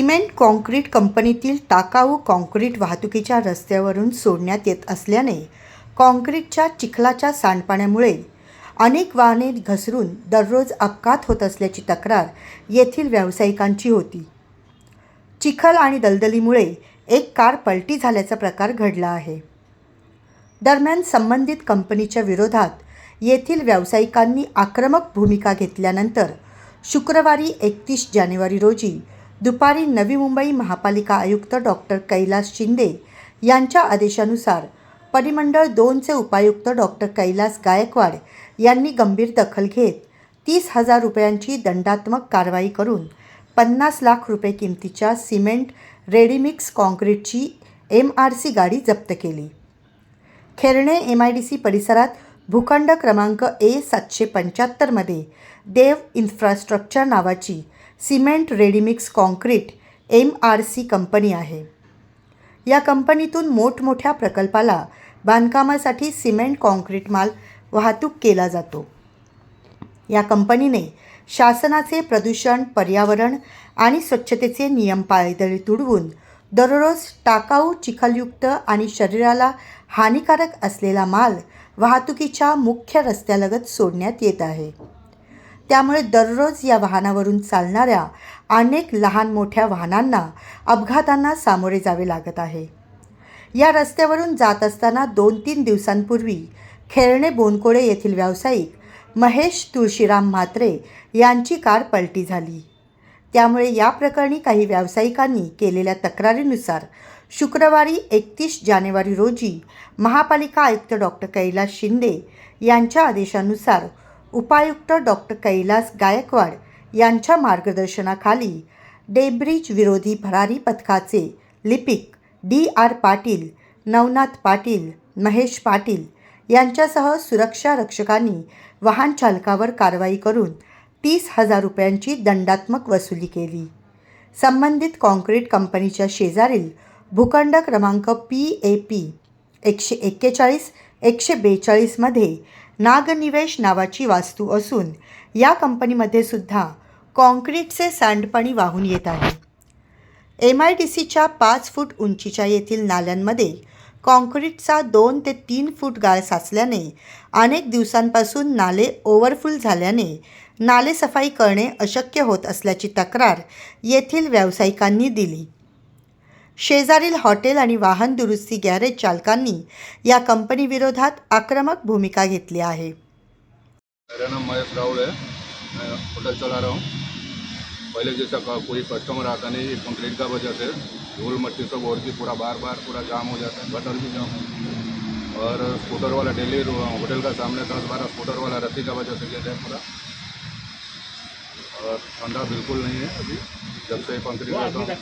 Cement concrete कंपनीतील टाकाऊ concrete वाहतुकीच्या रस्त्यावरून सोडण्यात येत असल्याने काँक्रीटच्या चिखलाच्या सांडपाण्यामुळे अनेक वाहने घसरून दररोज अपघात होत असल्याची तक्रार येथील व्यावसायिकांची होती. चिखल आणि दलदलीमुळे एक कार पलटी झाल्याचा प्रकार घडला आहे. दरम्यान संबंधित कंपनीच्या विरोधात येथील व्यावसायिकांनी आक्रमक भूमिका घेतल्यानंतर शुक्रवारी एकतीस जानेवारी रोजी दुपारी नवी मुंबई महापालिका आयुक्त डॉक्टर कैलास शिंदे यांच्या आदेशानुसार परिमंडळ दोनचे उपायुक्त डॉक्टर कैलास गायकवाड यांनी गंभीर दखल घेत तीस हजार रुपयांची दंडात्मक कारवाई करून पन्नास लाख रुपये किमतीच्या सिमेंट रेडीमिक्स कॉन्क्रीटची एम आर सी गाडी जप्त केली. Kherane M I D C परिसरात भूखंड क्रमांक ए सातशे पंच्याहत्तरमध्ये देव इन्फ्रास्ट्रक्चर नावाची cement readymix concrete M R C company आहे. या कंपनीतून मोठमोठ्या प्रकल्पाला बांधकामासाठी सिमेंट कॉन्क्रीट माल वाहतूक केला जातो. या कंपनीने शासनाचे प्रदूषण पर्यावरण आणि स्वच्छतेचे नियम पायदळी तुडवून दररोज टाकाऊ चिखलयुक्त आणि शरीराला हानिकारक असलेला माल वाहतुकीच्या मुख्य रस्त्यालगत सोडण्यात येत आहे. त्यामुळे दररोज या वाहनावरून चालणाऱ्या अनेक लहान मोठ्या वाहनांना अपघातांना सामोरे जावे लागत आहे. या रस्त्यावरून जात असताना दोन तीन दिवसांपूर्वी खेळणे बोनकोळे येथील व्यावसायिक महेश तुळशीराम म्हात्रे यांची कार पलटी झाली. त्यामुळे या प्रकरणी काही व्यावसायिकांनी केलेल्या तक्रारीनुसार शुक्रवारी एकतीस जानेवारी रोजी महापालिका आयुक्त डॉक्टर कैलास शिंदे यांच्या आदेशानुसार उपायुक्त डॉक्टर कैलास गायकवाड यांच्या मार्गदर्शनाखाली डेब्रिज विरोधी भरारी पथकाचे लिपिक डी आर पाटील नवनाथ पाटील महेश पाटील यांच्यासह सुरक्षा रक्षकांनी वाहन चालकावर कारवाई करून तीस हजार रुपयांची दंडात्मक वसुली केली. संबंधित काँक्रीट कंपनीच्या शेजारील भूखंड क्रमांक पी ए पी एकशे एक्केचाळीस एकशे बेचाळीसमध्ये नागनिवेश नावाची वास्तू असून या कंपनीमध्ये सुद्धा कॉन्क्रीटचे सांडपाणी वाहून येत आहे. एम आय डी सीच्या पाच फूट उंचीच्या येथील नाल्यांमध्ये कॉन्क्रीटचा दोन ते तीन फूट गाळ साचल्याने अनेक दिवसांपासून नाले ओव्हरफुल झाल्याने नाले सफाई करणे अशक्य होत असल्याची तक्रार येथील व्यावसायिकांनी दिली. शेजारील हॉटेल आणि वाहन दुरुस्ती गॅरेज चालकांनी या कंपनीविरोधात आक्रमक भूमिका घेतली आहे. मेरा नाम महेश राहुल है। मैं होटल चला रहा हूँ। पहले जैसा का- कोई कस्टमर आता नहीं कंक्रीट का वजह से धूल मट्टी सब और की पूरा बार बार पूरा जाम हो जाता है गटर भी जाम हो और स्कूटर वाला डेली होटल का सामने दस बारह स्कूटर वाला रस्सी का वजह से गिर है पूरा। और ठंडा बिल्कुल नहीं है अभी। जब से कंक्रीट का कंक्रीट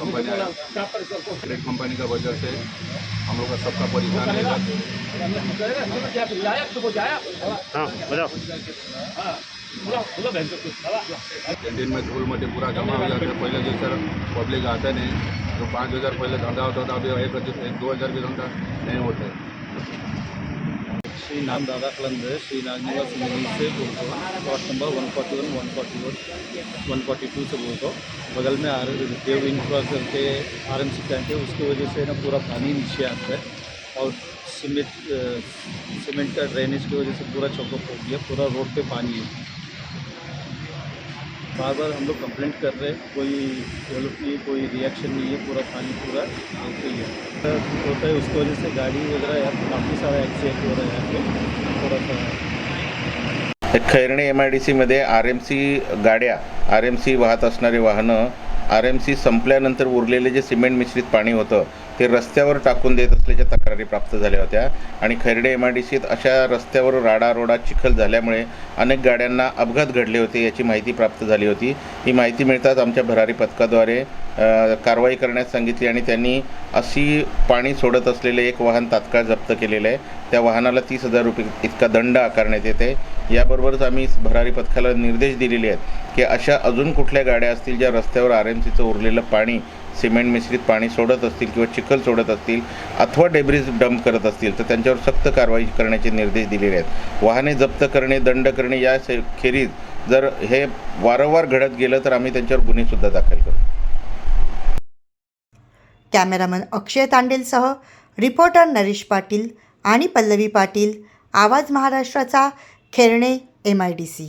कंपनी आया कंक्रीट कंपनी का? वजह से हम लोग का सबका परेशान है। कैंटीन में धूल मट्टी पूरा जमा हो जाता है। पहले जैसा पब्लिक आता नहीं जो पाँच हज़ार पहले धंधा होता था अभी एक दो हज़ार भी धंधा नहीं होता। है श्री नाम दादा कलंद श्री नागनिवास मिल से बोलता हूँ। Plot number one forty one one forty one one forty two से बोलता हूँ। बगल में आर देव इंफ्रास्ट्रक्चर के आर एम सी टैंक है, उसकी वजह से ना पूरा पानी नीचे आता है और सीमेंट सीमेंट का ड्रेनेज की वजह से पूरा चौकअप हो गया, पूरा रोड पे पानी है। बार बार हम लोग कंप्लेंट कर रहे हैं, कोई डेवलप नहीं कोई रिएक्शन नहीं है, पूरा पानी पूरा ऐसे ही है। होता है उसकी वजह से गाड़ी वगैरह यार काफ़ी सारा एक्सीडेंट हो रहा है यहाँ पे थोड़ा सा खैरणे एम आय डी सीमध्ये आर एम सी गाड्या आर एम सी वाहत असणारी वाहनं आर एम सी संपल्यानंतर उरलेले जे सिमेंट मिश्रित पाणी होतं ते रस्त्यावर टाकून देत असल्याच्या तक्रारी प्राप्त झाल्या होत्या. आणि खैरडे एम आय डी सीत अशा रस्त्यावर राडारोडा चिखल झाल्यामुळे अनेक गाड्यांना अपघात घडले होते याची माहिती प्राप्त झाली होती. ही माहिती मिळताच आमच्या भरारी पथकाद्वारे कारवाई करण्यास सांगितली आणि त्यांनी अशी पाणी सोडत असलेले एक वाहन तात्काळ जप्त केलेलं आहे. त्या वाहनाला तीस हजार रुपये इतका दंड आकारण्यात येते. याबरोबरच आम्ही भरारी पथकाला निर्देश दिलेले आहेत की अशा अजून कुठल्या गाड्या असतील ज्या रस्त्यावर आर एम सीचं उरलेलं पाणी सिमेंट मिश्रित पाणी सोडत असतील किंवा चिखल सोडत असतील अथवा डेब्रिज डंप करत असतील तर त्यांच्यावर सक्त कारवाई करण्याचे निर्देश दिलेले आहेत. वाहने जप्त करणे दंड करणे या खेरीज जर हे वारंवार घडत गेलं तर आम्ही त्यांच्यावर गुन्हेसुद्धा दाखल करू. कॅमेरामन अक्षय तांडेलसह रिपोर्टर नरेश पाटील आणि पल्लवी पाटील. आवाज महाराष्ट्राचा Kherane M I D C